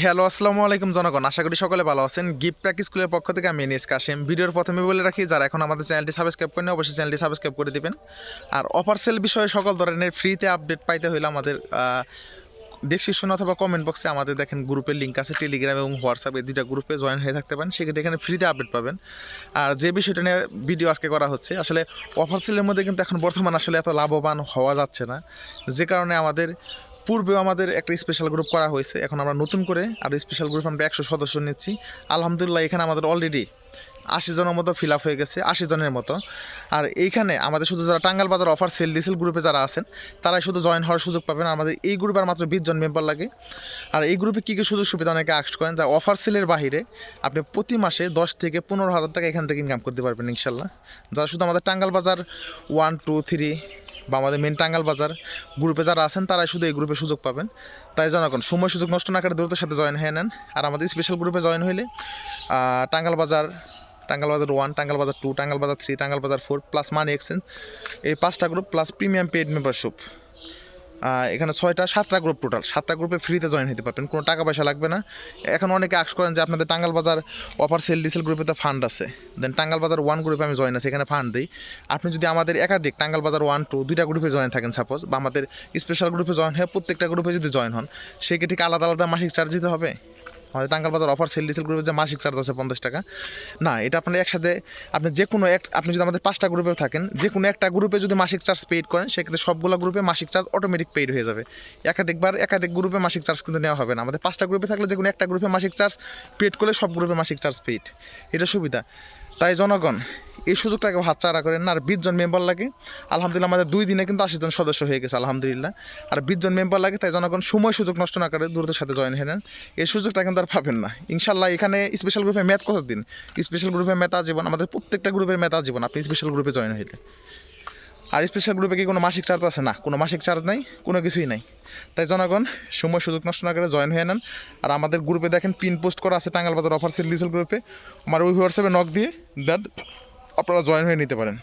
Hello, আসসালামু আলাইকুম জনগণ। আশা করি সকলে ভালো আছেন। গিফট প্র্যাকটিস স্কুলের পক্ষ থেকে আমি এনিস কাশেম ভিডিওর প্রথমে বলে রাখি, যারা এখন আমাদের চ্যানেলটি সাবস্ক্রাইব করেন অবশ্যই চ্যানেলটি সাবস্ক্রাইব করে দিবেন। আর অফার সেল বিষয়ে সকল ধরনের ফ্রিতে আপডেট পাইতে হলে আমাদের ডিসক্রিপশন অথবা কমেন্ট বক্সে আমাদের দেখেন গ্রুপের লিঙ্ক আছে টেলিগ্রাম এবং হোয়াটসঅ্যাপ এই দুইটা গ্রুপে জয়েন হয়ে থাকতে পারেন। সেক্ষেত্রে এখানে ফ্রিতে আপডেট পাবেন। আর যে বিষয়টা নিয়ে ভিডিও আজকে করা হচ্ছে, আসলে অফার সেলের মধ্যে কিন্তু এখন বর্তমান আসলে এত লাভবান হওয়া যাচ্ছে না। যে কারণে আমাদের পূর্বেও আমাদের একটা স্পেশাল গ্রুপ করা হয়েছে, এখন আমরা নতুন করে আর স্পেশাল গ্রুপ আমরা একশো সদস্য নিচ্ছি। আলহামদুলিল্লাহ, এখানে আমাদের অলরেডি আশি জনের মতো ফিল আপ হয়ে গেছে, আশি জনের মতো। আর এইখানে আমাদের শুধু যারা টাঙ্গাল বাজার অফার সেল ডিসেল গ্রুপে যারা আছেন, তারাই শুধু জয়েন হওয়ার সুযোগ পাবেন। আমাদের এই গ্রুপে আর মাত্র বিশ জন মেম্বার লাগে। আর এই গ্রুপে কী কী সুযোগ সুবিধা অনেকে আক্স করেন, যা অফার সেলের বাহিরে আপনি প্রতি মাসে দশ থেকে পনেরো হাজার টাকা এখান থেকে ইনকাম করতে পারবেন ইনশাল্লাহ। যারা শুধু আমাদের টাঙ্গাল বাজার ওয়ান টু থ্রি বা আমাদের মেন টাঙ্গাল বাজার গ্রুপে যারা আছেন, তারাই শুধু এই গ্রুপে সুযোগ পাবেন। তাই জনগণ, সময় সুযোগ নষ্ট না করে দ্রুত সাথে জয়েন হয়ে নেন। আর আমাদের স্পেশাল গ্রুপে জয়েন হইলে টাঙ্গাল বাজার টাঙ্গাল বাজার ওয়ান টাঙ্গাল বাজার টু টাঙ্গাল বাজার থ্রি টাঙ্গাল বাজার ফোর প্লাস মানি এক্সচেঞ্জ এই পাঁচটা group plus premium paid membership এখানে ছয়টা, সাতটা গ্রুপ টোটাল সাতটা গ্রুপে ফ্রিতে জয়েন হতে পারবেন, কোনো টাকা পয়সা লাগবে না। এখন অনেকে আক্স করেন যে আপনাদের টাঙ্গাল বাজার অফার সেল ডিসেল গ্রুপে তো ফান্ড আছে। দেন টাঙ্গাল বাজার ওয়ান গ্রুপে আমি জয়েন আছি, এখানে ফান্ড দিই। আপনি যদি আমাদের একাধিক টাঙ্গাল বাজার ওয়ান টু দুইটা গ্রুপে জয়েন থাকেন সাপোজ বা আমাদের স্পেশাল গ্রুপে জয়েন হয়ে প্রত্যেকটা গ্রুপে যদি জয়েন হন, সেক্ষেত্রে ঠিক আলাদা আলাদা মাসিক চার্জ দিতে হবে? আমাদের টাঙ্গাল বাজার অফার সেল ডিসেল গ্রুপে যে মাসিক চার্জ আছে পঞ্চাশ টাকা। না, এটা আপনার একসাথে আপনি যে কোনো এক আপনি যদি আমাদের পাঁচটা গ্রুপে থাকেন যে কোনো একটা গ্রুপে যদি মাসিক চার্জ পেইড করেন, সেক্ষেত্রে সবগুলো গ্রুপে মাসিক চার্জ অটোমেটিক পেইড হয়ে যাবে। একাধিকবার একাধিক গ্রুপে মাসিক চার্জ কিন্তু নেওয়া হবে না। আমাদের পাঁচটা গ্রুপে থাকলে যে কোনো একটা গ্রুপে মাসিক চার্জ পেড করলে সব গ্রুপে মাসিক চার্জ পেইড এটা সুবিধা। তাই জনগণ, এই সুযোগটাকে হাতছাড়া করেন না, আর বিশজন মেম্বার লাগে। আলহামদুলিল্লাহ আমাদের দুই দিনে কিন্তু আশি জন সদস্য হয়ে গেছে, আলহামদুলিল্লাহ। আর বিশজন মেম্বার লাগে, তাই জনগণ সময় সুযোগ নষ্ট না করে দূরদের সাথে জয়েন হয়ে নেন। এই সুযোগটা কিন্তু আর পাবেন না। ইনশাল্লাহ এখানে স্পেশাল গ্রুপে ম্যাথ কতদিন? স্পেশাল গ্রুপে মেতা জীবন, আমাদের প্রত্যেকটা গ্রুপের মেতা জীবন, আপনি স্পেশাল গ্রুপে জয়েন হইলে। আর স্পেশাল গ্রুপে কি কোনো মাসিক চার্জ আছে? না, কোনো মাসিক চার্জ নাই, কোনো কিছুই নাই। তাই জনগণ, সময় সুযোগ নষ্ট না করে জয়েন হয়ে নেন। আর আমাদের গ্রুপে দেখেন পিন পোস্ট করা আছে টাঙ্গাল বাজার অফার সেল ডিসেল গ্রুপে আমার ওই হোয়াটসঅ্যাপে নক দিয়ে দ্যাট আপনারা জয়েন হয়ে নিতে পারেন।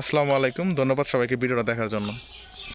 আসসালামু আলাইকুম, ধন্যবাদ সবাইকে ভিডিওটা দেখার জন্য।